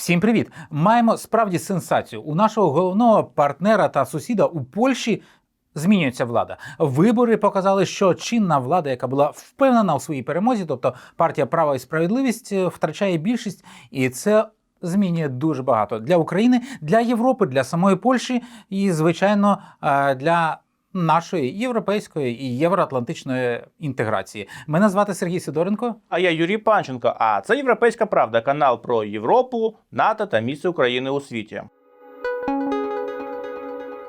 Всім привіт! Маємо справді сенсацію. У нашого головного партнера та сусіда у Польщі змінюється влада. Вибори показали, що чинна влада, яка була впевнена у своїй перемозі, тобто партія Права і справедливість, е, втрачає більшість, і це. Змінює дуже багато для України, для Європи, для самої Польщі і, звичайно, е, для нашої європейської і євроатлантичної інтеграції. Мене звати Сергій Сидоренко. А я Юрій Панченко. А це Європейська Правда, канал про Європу, НАТО та місце України у світі.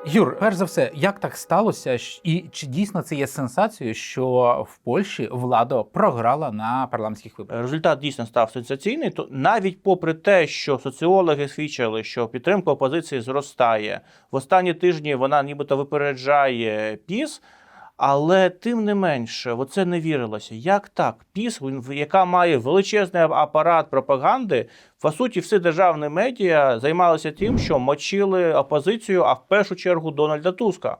Юр, перш за все, як так сталося, і чи дійсно це є сенсацією, що в Польщі влада програла на парламентських виборах? Результат дійсно став сенсаційний. То навіть попри те, що соціологи свідчили, що підтримка опозиції зростає в останні тижні, вона нібито випереджає піс. Але тим не менше, в це не вірилося. Як так? ПІС, яка має величезний апарат пропаганди, по суті, всі державні медіа займалися тим, що мочили опозицію, а в першу чергу Дональда Туска.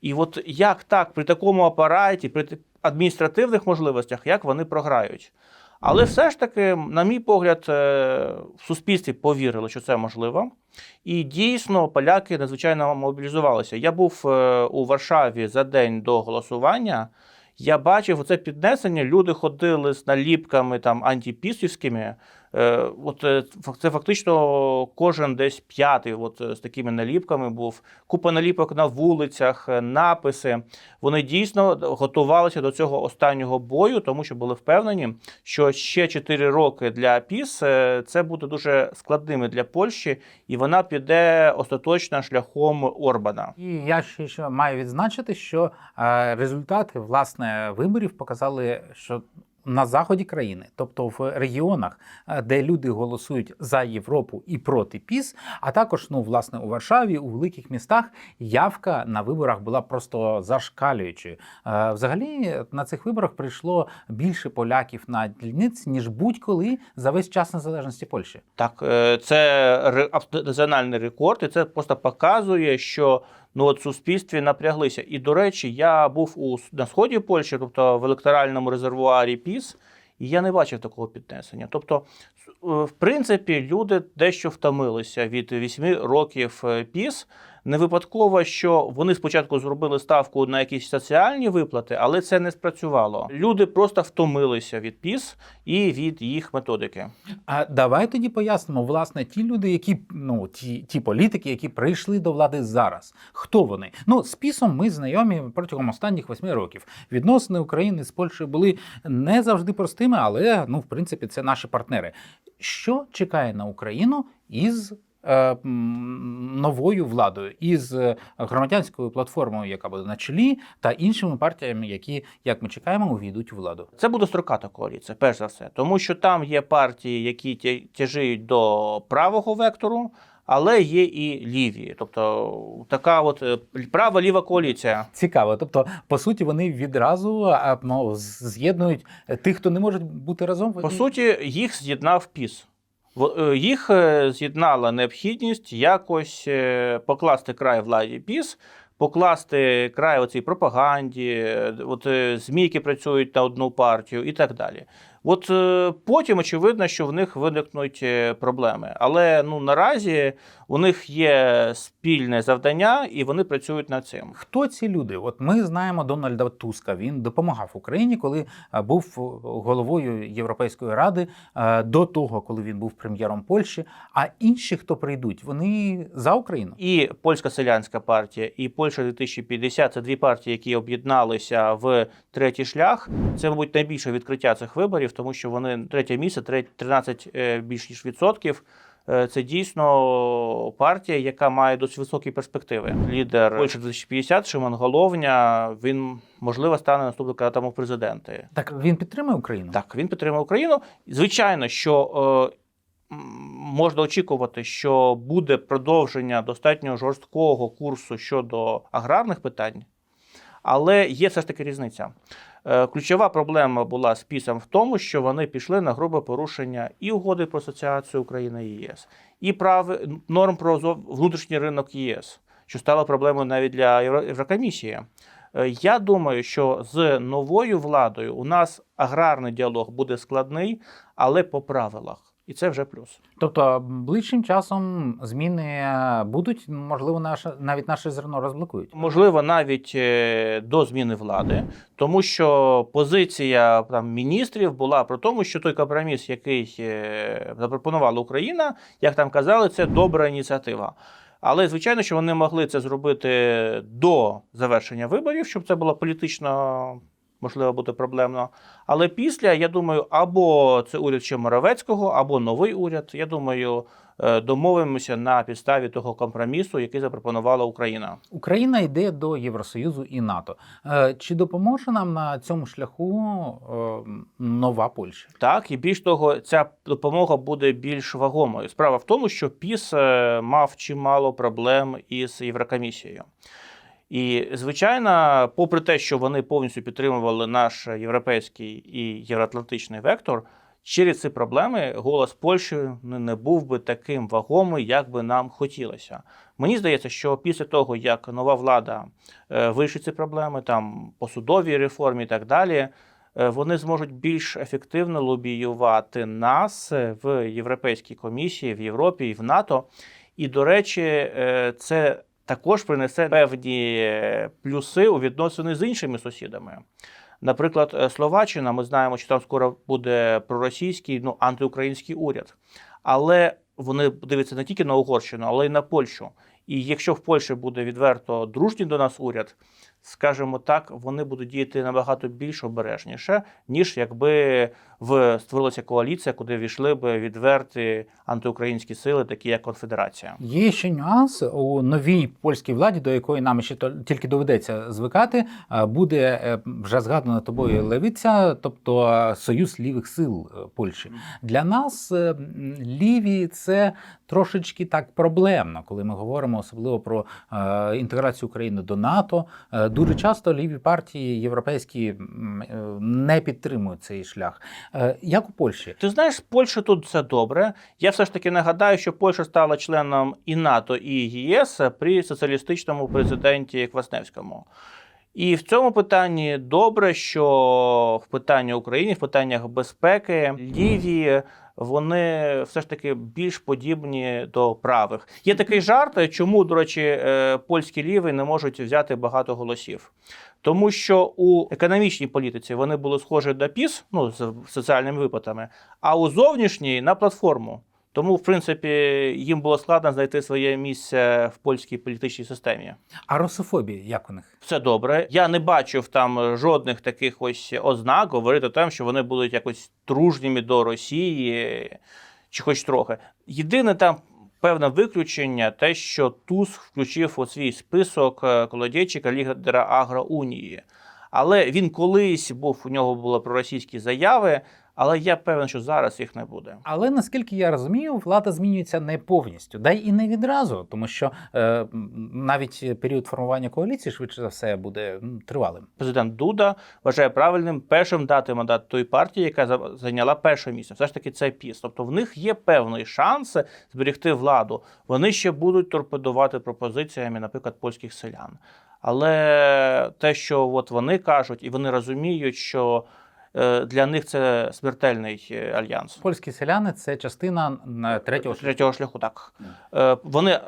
І от як так при такому апараті, при адміністративних можливостях, як вони програють? Але все ж таки, на мій погляд, е, в суспільстві повірили, що це можливо. І дійсно поляки надзвичайно мобілізувалися. Я був е, у Варшаві за день до голосування. Я бачив це піднесення. Люди ходили з наліпками там антипісівськими. Е, От е, це фактично кожен десь п'ятий. От е, з такими наліпками був купа наліпок на вулицях, написи. Вони дійсно готувалися до цього останнього бою, тому що були впевнені, що ще 4 роки для ПІС це буде дуже складними для Польщі, і вона піде остаточно шляхом Орбана. І я ще, маю відзначити, що результати власне виборів показали, що на заході країни, тобто в регіонах, е, де люди голосують за Європу і проти ПІС, а також ну власне у Варшаві, у великих містах, явка на виборах була просто зашкалюючою. Е, Взагалі на цих виборах прийшло більше поляків на дільниць ніж будь-коли за весь час незалежності Польщі. Так, е, це національний рекорд, і це просто показує, що ну от суспільстві напряглися. І до речі, я був у на сході Польщі, тобто в електоральному резервуарі ПІС, і я не бачив такого піднесення. Тобто, е, в принципі, люди дещо втомилися від вісьми років е, ПІС. Не випадково, що вони спочатку зробили ставку на якісь соціальні виплати, але це не спрацювало. Люди просто втомилися від ПІС і від їх методики. А давай тоді пояснимо, власне, ті люди, які ну ті, ті політики, які прийшли до влади зараз. Хто вони? Ну з пісом ми знайомі протягом останніх восьми років. Відносини України з Польщею були не завжди простими, але ну, в принципі, це наші партнери. Що чекає на Україну із новою владою, із е, громадянською платформою, яка буде на чолі, та іншими партіями, які, як ми чекаємо, увійдуть у владу? Це буде строката коаліція, перш за все, тому що там є партії, які тя- тяжіють до правого вектору, але є і ліві. Тобто така от е, права-ліва коаліція. Цікаво. Тобто, по суті, вони відразу ну, з'єднують тих, хто не може бути разом. По суті, їх з'єднав піс. Е, Їх е, з'єднала необхідність якось е, покласти край владі піс, покласти край оцій пропаганді, от ЗМІ, працюють на одну партію і так далі. От е, потім очевидно, що в них виникнуть е, проблеми. Але ну наразі у них є спільне завдання, і вони працюють над цим. Хто ці люди? От ми знаємо Дональда Туска. Він допомагав Україні, коли був е, головою Європейської ради до того, коли він був прем'єром Польщі. А інші, хто прийдуть, вони за Україну. І польська селянська партія, і Польща 2050 це дві партії, які об'єдналися в третій шлях. Це, мабуть, найбільше відкриття цих виборів, тому що вони третє місце, тре- 13 е, більш ніж відсотків. Е, Це дійсно партія, яка має досить високі перспективи. Лідер Польщі 2050 Шимон Головня. Він можливо стане наступним кандидатом у президенти. Так він підтримує Україну. Так, він підтримує Україну. Звичайно, що е, можна очікувати, що буде продовження достатньо жорсткого курсу щодо аграрних питань, але є все ж таки різниця. Е, Ключова проблема була з пісом в тому, що вони пішли на грубе порушення і угоди про асоціацію України і ЄС, і прав норм про внутрішній ринок ЄС, що стало проблемою навіть для Єврокомісії. Е, Я думаю, що з новою владою у нас аграрний діалог буде складний, але по правилах. І це вже плюс. Тобто ближчим часом зміни будуть, можливо, наше навіть наше зерно розблокують. Можливо, навіть е, до зміни влади, тому що позиція там міністрів була про тому, що той компроміс, який е, запропонувала Україна, як там казали, це добра ініціатива. Але звичайно, що вони могли це зробити до завершення виборів, щоб це було політично. Можливо, буде проблемно. Але після, я думаю, або це уряд ще Моровецького, або новий уряд. Я думаю, е, домовимося на підставі того компромісу, який запропонувала Україна. Україна йде до Євросоюзу і НАТО. Е, Чи допоможе нам на цьому шляху е, нова Польща? Так, і більш того, ця допомога буде більш вагомою. Справа в тому, що ПІС мав чимало проблем із Єврокомісією. І, звичайно, попри те, що вони повністю підтримували наш європейський і євроатлантичний вектор, через ці проблеми голос Польщі не був би таким вагомий, як би нам хотілося. Мені здається, що після того, як нова влада е, вирішить ці проблеми, там по судовій реформі і так далі, е, вони зможуть більш ефективно лобіювати нас е, в Європейській комісії, в Європі і в НАТО. І, до речі, це також принесе певні е, плюси у відносини з іншими сусідами. Наприклад, е, Словаччина, ми знаємо, що там скоро буде проросійський, ну антиукраїнський уряд. Але вони дивляться не тільки на Угорщину, але й на Польщу. І якщо в Польщі буде відверто дружній до нас уряд, скажімо так, вони будуть діяти набагато більш обережніше, ніж якби в створилася коаліція, куди війшли б відверті антиукраїнські сили, такі як Конфедерація. Є ще нюанс у новій польській владі, до якої нам ще тільки доведеться звикати. е, Буде е, вже згадана тобою левиця, тобто е, союз лівих сил Польщі. Для нас ліві це трошечки так проблемно, коли ми говоримо особливо про інтеграцію України до НАТО. Дуже часто ліві партії європейські е, не підтримують цей шлях. Е, Як у Польщі? Ти знаєш, Польща тут все добре. Я все ж таки нагадаю, що Польща стала членом і НАТО, і ЄС при соціалістичному президенті Квасневському. І в цьому питанні добре, що в питанні України, в питаннях безпеки, ліві. Вони все ж таки більш подібні до правих. Є такий жарт, чому, до речі, е, польські ліві не можуть взяти багато голосів. Тому що у економічній політиці вони були схожі до ПІС, ну з соціальними випадками, а у зовнішній на платформу. Тому, в принципі, їм було складно знайти своє місце в польській політичній системі. А русофобія, як у них? Все добре. Я не бачив там жодних таких ось ознак говорити там, що вони будуть якось дружніми до Росії, чи хоч трохи. Єдине там. Певне виключення, те, що Туск включив у свій список е, колодєчика лідера Агроунії. Але він колись був, у нього були проросійські заяви, але я певен, що зараз їх не буде. Але наскільки я розумію, влада змінюється не повністю, да і не відразу, тому що е, навіть період формування коаліції швидше за все буде тривалим. Президент Дуда вважає правильним першим дати мандат той партії, яка за- зайняла перше місце. Все ж таки, це ПІС. Тобто в них є певний шанс зберегти владу. Вони ще будуть торпедувати пропозиціями, наприклад, польських селян. Але те, що от вони кажуть, і вони розуміють, що для них це смертельний е, альянс. Польські селяни це частина м, третього шляху. Третього шляху, так. Е, Вони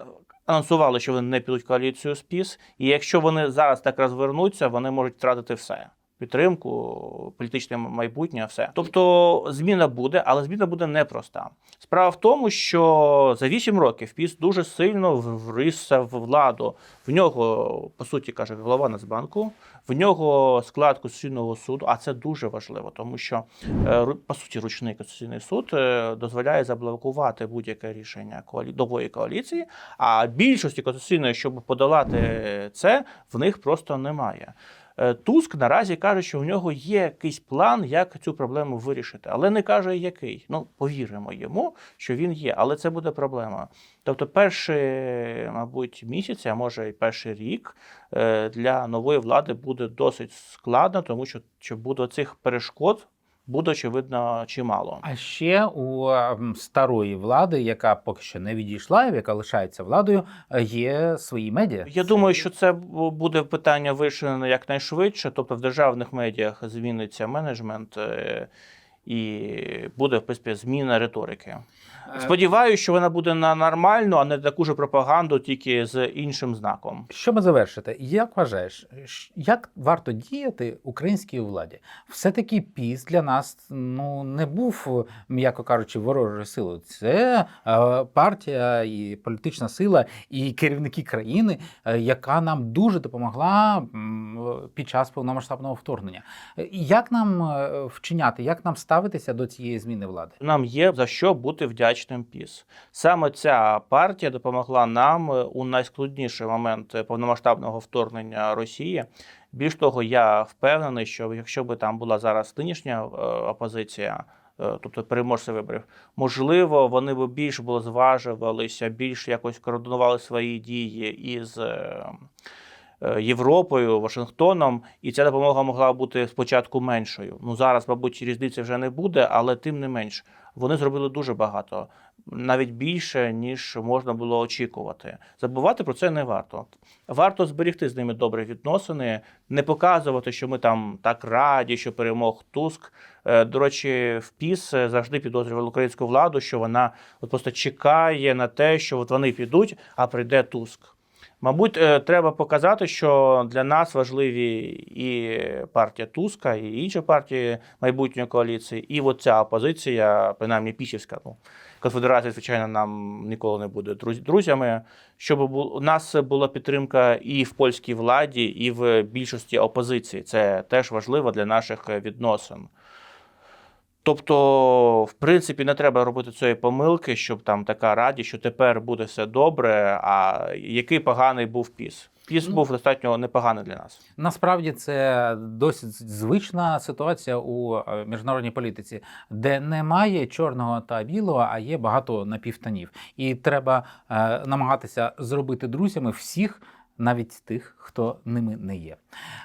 анонсували, що вони не підуть в коаліцію з ПІС, і якщо вони зараз так розвернуться, вони можуть втратити все. Підтримку, політичне майбутнє, все. Тобто зміна буде, але зміна буде непроста. Справа в тому, що за 8 років ПІС дуже сильно врився в владу. В нього, по суті, каже голова Нацбанку, в нього склад Конституційного суду, а це дуже важливо, тому що е, по суті ручний конституційний суд е, дозволяє заблокувати будь-яке рішення нової коаліції. А більшості конституційної, щоб подолати це, в них просто немає. Е, Туск наразі каже, що в нього є якийсь план, як цю проблему вирішити, але не каже, який. Ну, повіримо йому, що він є, але це буде проблема. Тобто, перший, мабуть, місяць, а може і перший рік е, для нової влади буде досить складно, тому що, що буде цих перешкод буде очевидно чимало. А ще у старої влади, яка поки що не відійшла, яка лишається владою, е, є свої медіа. Я думаю, що це буде питання вирішено якнайшвидше. Тобто в державних медіях зміниться менеджмент, е, і буде в принципі зміна риторики. Е, Сподіваюся, що вона буде на нормальну, а не таку ж пропаганду, тільки з іншим знаком. Щоб завершити, як вважаєш, як варто діяти українській владі? Все-таки піс для нас ну не був, м'яко кажучи, ворожою силою. Це е, партія і політична сила, і керівники країни, е, яка нам дуже допомогла під час повномасштабного вторгнення. Е, Як нам е, вчиняти, як нам ставитися до цієї зміни влади? Нам є за що бути вдячним ПІС. Саме ця партія допомогла нам е, у найскладніший момент повномасштабного вторгнення Росії. Більш того, я впевнений, що якщо би там була зараз нинішня опозиція. Тобто переможці виборів, можливо, вони б більш було зважувалися, більш якось координували свої дії із Європою, Вашингтоном, і ця допомога могла бути спочатку меншою. Ну зараз, мабуть, різниці вже не буде, але тим не менш, вони зробили дуже багато, навіть більше, ніж можна було очікувати. Забувати про це не варто. Варто зберегти з ними добрі відносини, не показувати, що ми там так раді, що перемог Туск. Е, До речі, в ПІС завжди підозрювали українську владу, що вона от просто чекає на те, що от вони підуть, а прийде Туск. Мабуть, е, треба показати, що для нас важливі і партія Туска, і інші партії майбутньої коаліції, і от ця опозиція, принаймні пісівська. Ну, конфедерація, звичайно, нам ніколи не буде друз- друзями. Щоб у нас була підтримка і в польській владі, і в більшості опозиції. Це теж важливо для наших відносин. Тобто, в принципі, не треба робити цієї помилки, щоб там така радість, що тепер буде все добре. А який поганий був піс? Піс Ну. був достатньо непоганий для нас. Насправді це досить звична ситуація у е, міжнародній політиці, де немає чорного та білого, а є багато напівтонів. І треба е, намагатися зробити друзями всіх. Навіть тих, хто ними не є.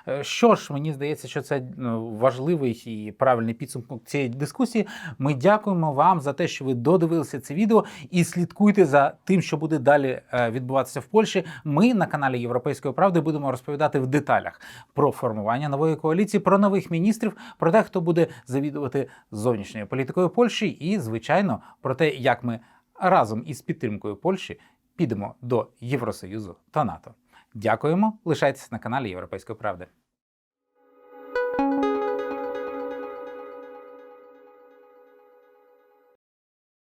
Е, Що ж, мені здається, що це ну, важливий і правильний підсумок цієї дискусії. Ми дякуємо вам за те, що ви додивилися це відео і слідкуйте за тим, що буде далі е, відбуватися в Польщі. Ми на каналі Європейської правди будемо розповідати в деталях про формування нової коаліції, про нових міністрів, про те, хто буде завідувати зовнішньою політикою Польщі, і звичайно про те, як ми разом із підтримкою Польщі підемо до Євросоюзу та НАТО. Дякуємо. Лишайтеся на каналі Європейської правди.